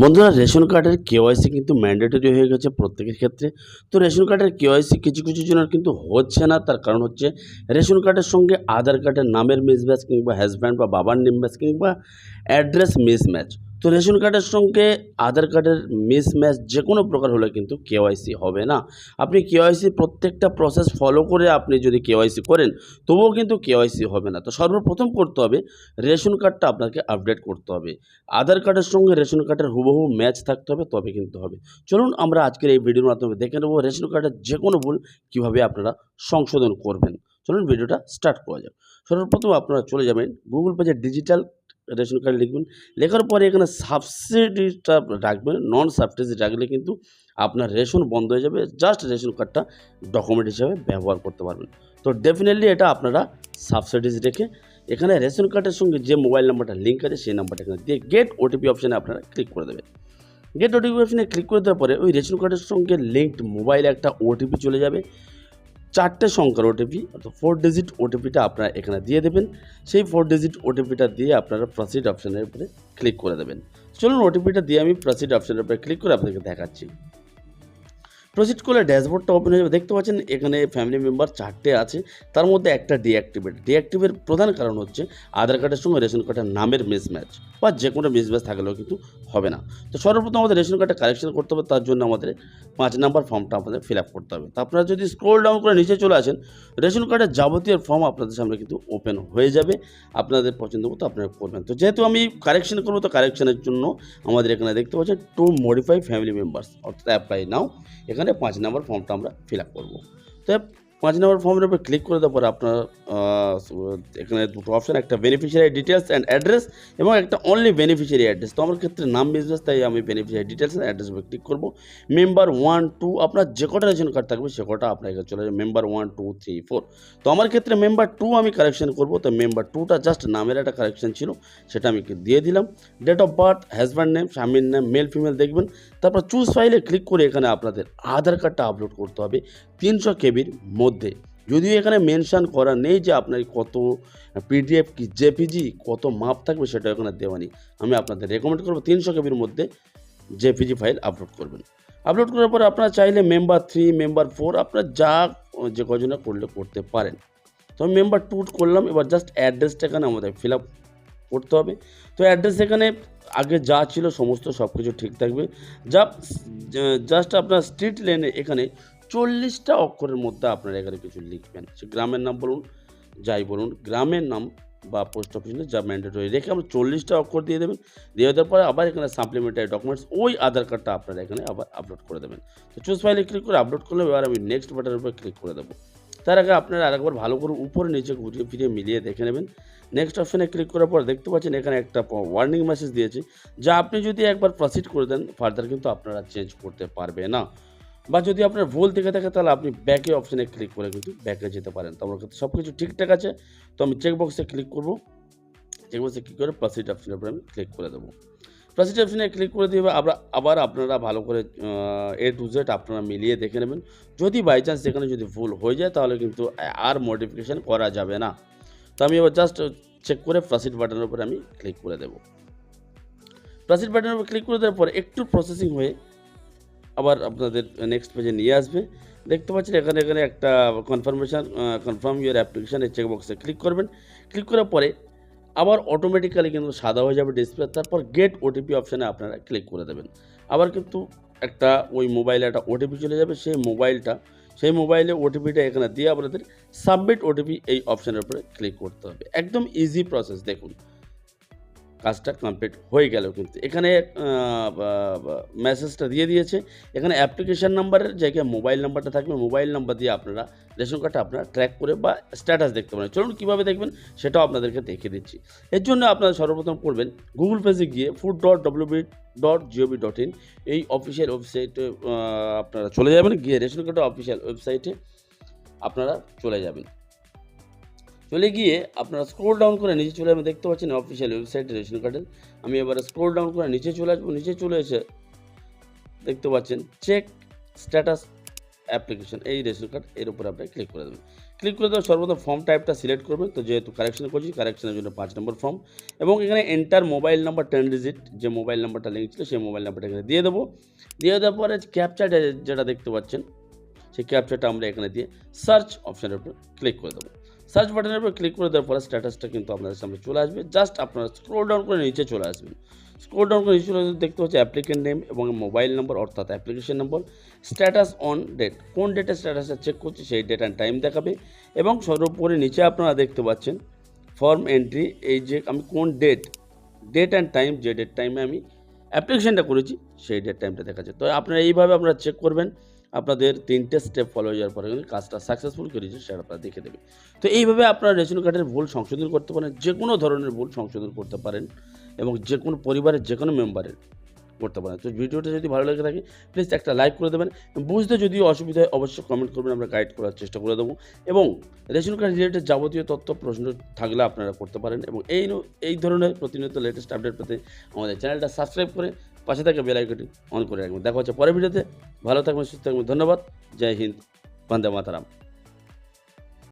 বন্ধুরা, রেশন কার্ডের কেওয়াইসি কিন্তু ম্যান্ডেটরি হয়ে গেছে প্রত্যেকের ক্ষেত্রে। তো রেশন কার্ডের কেওয়াইসি কিছু কিছু জনের কিন্তু হচ্ছে না, তার কারণ হচ্ছে রেশন কার্ডের সঙ্গে আধার কার্ডের নামের মিসম্যাচ কিংবা হাজব্যান্ড বা বাবার নেম ম্যাচ কিংবা অ্যাড্রেস মিসম্যাচ তো রেশন কার্ডের সঙ্গে আধার কার্ডের মিসম্যাচ যে কোনো প্রকার হলে কিন্তু কেওয়াইসি হবে না। আপনি কেওয়াইসি প্রত্যেকটা প্রসেস ফলো করে আপনি যদি কেওয়াইসি করেন, তবুও কিন্তু কেওয়াইসি হবে না। তো সর্বপ্রথম করতে হবে, রেশন কার্ডটা আপনাকে আপডেট করতে হবে। আধার কার্ডের সঙ্গে রেশন কার্ডের হুবহু ম্যাচ থাকতে হবে, তবে কিন্তু হবে। চলুন আমরা আজকের এই ভিডিওর মাধ্যমে দেখে নেব রেশন কার্ডের যে কোনো ভুল কীভাবে আপনারা সংশোধন করবেন। চলুন ভিডিওটা স্টার্ট করা যাক। সর্বপ্রথম আপনারা চলে যাবেন গুগল পেজে ডিজিটাল রেশন কার্ড লিখবেন। লেখার পরে এখানে সাবসিডিটা রাখবেন নন সাবসিডি রাখলে কিন্তু আপনার রেশন বন্ধ হয়ে যাবে। জাস্ট রেশন কার্ডটা ডকুমেন্ট হিসাবে ব্যবহার করতে পারবেন। তো ডেফিনেটলি এটা আপনারা সাবসিডিজ রেখে এখানে রেশন কার্ডের সঙ্গে যে মোবাইল নাম্বারটা লিঙ্ক আছে, সেই নাম্বারটা এখানে দিয়ে গেট ওটিপি অপশানে আপনারা ক্লিক করে দেবেন। গেট ওটিপি অপশানে ক্লিক করে দেওয়ার পরে ওই রেশন কার্ডের সঙ্গে লিঙ্কড মোবাইলে একটা ওটিপি চলে যাবে। চারটে সংখ্যার ওটিপি অর্থাৎ ফোর ডিজিট ওটিপিটা আপনারা এখানে দিয়ে দেবেন। সেই ফোর ডিজিট ওটিপিটা দিয়ে আপনারা প্রসিড অপশানের উপরে ক্লিক করে দেবেন। চলুন ওটিপিটা দিয়ে আমি প্রসিড অপশানের উপরে ক্লিক করে আপনাকে দেখাচ্ছি। প্রসিড করলে ড্যাশবোর্ডটা ওপেন হয়ে যাবে। দেখতে পাচ্ছেন এখানে ফ্যামিলি মেম্বার চারটে আছে। তার মধ্যে একটা ডিঅ্যাক্টিভেট ডিঅ্যাক্টিভের প্রধান কারণ হচ্ছে আধার কার্ডের সঙ্গে রেশন কার্ডের নামের মিসম্যাচ বা যে কোনো মিসম্যাচ থাকলেও কিন্তু হবে না। তো সর্বপ্রথম আমাদের রেশন কার্ডটা কালেকশন করতে হবে। তার জন্য আমাদের পাঁচ নাম্বার ফর্মটা আমাদের ফিল আপ করতে হবে। তো আপনারা যদি স্ক্রোল ডাউন করে নিচে চলে আসেন, রেশন কার্ডের যাবতীয় ফর্ম আপনাদের সামনে কিন্তু ওপেন হয়ে যাবে। আপনাদের পছন্দ মতো আপনারা করবেন। তো যেহেতু আমি কারেকশন করব, তো কারেকশনের জন্য আমাদের এখানে দেখতে পাচ্ছেন টু মডিফাই ফ্যামিলি মেম্বার্স অর্থাৎ অ্যাপ্লাই নাও এখানে পাঁচ নম্বর ফর্মটা আমরা ফিল আপ করব। তো পাঁচ নম্বর ফর্মের উপরে ক্লিক করে দেওয়ার পরে আপনার এখানে দুটো অপশান একটা বেনিফিশিয়ারি ডিটেলস অ্যান্ড অ্যাড্রেস এবং একটা অনলি বেনিফিশিয়ারি অ্যাড্রেস তো আমার ক্ষেত্রে নাম বিজনেস তাই আমি বেনিফিশিয়ারি ডিটেলস অ্যান্ড অ্যাড্রেস উপরে ক্লিক করব। মেম্বার ওয়ান টু আপনার যে কটা রেশন কার্ড থাকবে সে কটা আপনার এখানে চলে যাবে। Member one two three four তো আমার ক্ষেত্রে মেম্বার টু আমি কারেকশন করব। তো মেম্বার টুটা জাস্ট নামের একটা কারেকশন ছিল, সেটা আমি দিয়ে দিলাম। Date of birth husband name স্বামীর নেম মেল ফিমেল দেখবেন। তারপর চুজ ফাইলে ক্লিক করে এখানে আপনাদের আধার কার্ডটা আপলোড করতে হবে। তিনশো কেবির মধ্যে। যদিও এখানে মেনশান করা নেই যে আপনার কত পিডিএফ কি জেপিজি কত মাপ থাকবে সেটা এখানে দেওয়া আমি আপনাদের রেকমেন্ড করব তিনশো কেবির মধ্যে জেপিজি ফাইল আপলোড করবেন। আপলোড করার পরে আপনারা চাইলে মেম্বার থ্রি মেম্বার ফোর আপনারা যা, যে কজনে করলে করতে পারেন। তো আমি মেম্বার টু করলাম, এবার জাস্ট অ্যাড্রেসটা এখানে আমাদের ফিল আপ করতে হবে। তো অ্যাড্রেস এখানে আগে যা ছিল সমস্ত সব কিছু ঠিক থাকবে। যা জাস্ট আপনার স্ট্রিট লেনে এখানে চল্লিশটা অক্ষরের মধ্যে আপনারা এখানে কিছু লিখবেন। সে গ্রামের নাম বলুন, যাই বলুন, গ্রামের নাম বা পোস্ট অফিসে যা ম্যান্ডেটরি রেখে আমরা চল্লিশটা অক্ষর দিয়ে দেবেন, দিয়ে দেওয়ার পরে আবার এখানে সাপ্লিমেন্টারি ডকুমেন্টস ওই আধার কার্ডটা আপনারা এখানে আবার আপলোড করে দেবেন। তো চুজ ফাইলে ক্লিক করে আপলোড করলে এবার আমি নেক্সট বাটনের উপরে ক্লিক করে দেবো। তার আগে আপনারা আরেকবার ভালো করে উপরে নিচে ঘুরিয়ে ফিরিয়ে মিলিয়ে দেখে নেবেন। নেক্সট অপশানে ক্লিক করার পর দেখতে পাচ্ছেন এখানে একটা ওয়ার্নিং মেসেজ দিয়েছে, যা আপনি যদি একবার প্রসিড করে দেন ফার্দার কিন্তু আপনারা চেঞ্জ করতে পারবে না। বা যদি আপনার ভুল থেকে থাকে, তাহলে আপনি ব্যাকে অপশানে ক্লিক করে কিন্তু ব্যাকে যেতে পারেন। তো আমার সব কিছু ঠিকঠাক আছে। তো আমি চেক বক্সে ক্লিক করব। চেক বক্সে ক্লিক করে প্রসিড অপশানের উপরে আমি ক্লিক করে দেবো। প্রসিড অপশানে ক্লিক করে দিয়ে আবার আবার আপনারা ভালো করে এ টু জেড আপনারা মিলিয়ে দেখে নেবেন। যদি বাই চান্স সেখানে যদি ভুল হয়ে যায়, তাহলে কিন্তু আর মডিফিকেশান করা যাবে না। তো আমি এবার জাস্ট চেক করে প্রসিড বাটনের উপরে আমি ক্লিক করে দেবো। প্রসিড বাটনের উপর ক্লিক করে দেওয়ার পর একটু প্রসেসিং হয়ে আবার আপনাদের নেক্সট পেজে নিয়ে আসবে। দেখতে পাচ্ছেন এখানে এখানে একটা কনফার্মেশন কনফার্ম ইউর অ্যাপ্লিকেশান এই চেকবক্সে ক্লিক করবেন। ক্লিক করার পরে আবার অটোমেটিক্যালি কিন্তু সাদা হয়ে যাবে ডিসপ্লে তারপর গেট ওটিপি অপশানে আপনারা ক্লিক করে দেবেন। আবার কিন্তু একটা ওই মোবাইলে একটা ওটিপি চলে যাবে, সেই মোবাইলটা সেই মোবাইলে ওটিপিটা এখানে দিয়ে আপনাদের সাবমিট ওটিপি এই অপশানের উপরে ক্লিক করতে হবে। একদম ইজি প্রসেস দেখুন। কাজটা কমপ্লিট হয়ে গেল কিন্তু। এখানে মেসেজটা দিয়ে দিয়েছে। এখানে অ্যাপ্লিকেশান নাম্বারের জায়গায় মোবাইল নাম্বারটা থাকবে মোবাইল নাম্বার দিয়ে আপনারা রেশন কার্ডটা আপনারা ট্র্যাক করে বা স্ট্যাটাস দেখতে পারেন। চলুন কীভাবে দেখবেন, সেটাও আপনাদেরকে দেখিয়ে দিচ্ছি। এর জন্য আপনারা সর্বপ্রথম করবেন গুগল পেজে গিয়ে food dot W B dot G O V dot in এই অফিসিয়াল ওয়েবসাইটে আপনারা চলে যাবেন, গিয়ে রেশন কার্ডের অফিসিয়াল ওয়েবসাইটে আপনারা চলে যাবেন। চলে গিয়ে আপনারা স্ক্রোল ডাউন করে নিচে চলে যাবেন দেখতে পাচ্ছেন অফিসিয়াল ওয়েবসাইটে রেশন কার্ডের। আমি এবারে স্ক্রোল ডাউন করে নিচে চলে আসব, নিচে চলে এসে দেখতে পাচ্ছেন চেক স্ট্যাটাস অ্যাপ্লিকেশন এই রেশন কার্ড, এর উপরে আপনি ক্লিক করে দেবেন। ক্লিক করে দেওয়া সর্বদা ফর্ম টাইপটা সিলেক্ট করবেন, তো যেহেতু কারেকশন করছি কারেকশনের জন্য পাঁচ নম্বর ফর্ম এবং এখানে enter mobile number ten digit যে মোবাইল নাম্বারটা লিঙ্ক ছিল সেই মোবাইল নাম্বারটা এখানে দিয়ে দেবো। দিয়ে দেওয়ার পরে ক্যাপচার যেটা দেখতে পাচ্ছেন, সেই ক্যাপচারটা আমরা এখানে দিয়ে সার্চ অপশানের উপর ক্লিক করে দেবো। সার্চ বাটনের উপর ক্লিক করে দেওয়ার পরে স্ট্যাটাসটা কিন্তু আপনাদের সামনে চলে আসবে। জাস্ট আপনারা স্ক্রোল ডাউন করে নিচে চলে আসবেন। স্ক্রোল ডাউন করে নিচে চলে দেখতে পাচ্ছি অ্যাপ্লিকেন্ট নেম এবং মোবাইল নম্বর অর্থাৎ application number status on date কোন ডেটে স্ট্যাটাসটা চেক করছে, সেই ডেট অ্যান্ড টাইম দেখাবে এবং সর্বোপরি নিচে আপনারা দেখতে পাচ্ছেন ফর্ম এন্ট্রি এই যে আমি কোন ডেট ডেট অ্যান্ড টাইম যে ডেট টাইমে আমি অ্যাপ্লিকেশনটা করেছি, সেই ডেট টাইমটা দেখাচ্ছে তো আপনারা এইভাবে আপনারা চেক করবেন। আপনাদের তিনটে স্টেপ ফলো হয়ে যাওয়ার পরে কাজটা সাকসেসফুল করেছে সেটা আপনারা দেখে দেবে তো এইভাবে আপনারা রেশন কার্ডের ভুল সংশোধন করতে পারেন, যে কোনো ধরনের ভুল সংশোধন করতে পারেন এবং যে কোনো পরিবারের, যে কোনো মেম্বারের করতে পারেন। তো ভিডিওটা যদি ভালো লেগে থাকে প্লিজ একটা লাইক করে দেবেন। বুঝতে যদি অসুবিধা হয়, অবশ্যই কমেন্ট করবেন, আমরা গাইড করার চেষ্টা করে দেবো। এবং রেশন কার্ড রিলেটেড যাবতীয় তথ্য, প্রশ্ন থাকলে আপনারা করতে পারেন। এবং এই এই ধরনের প্রতিনিয়ত লেটেস্ট আপডেট পেতে আমাদের চ্যানেলটা সাবস্ক্রাইব করে পাশে থাকা বেল অন করে রাখবেন দেখা হচ্ছে পরের ভিডিওতে। ভালো থাকবেন, সুস্থ থাকবেন। ধন্যবাদ। জয় হিন্দ। বন্দে মাতারাম।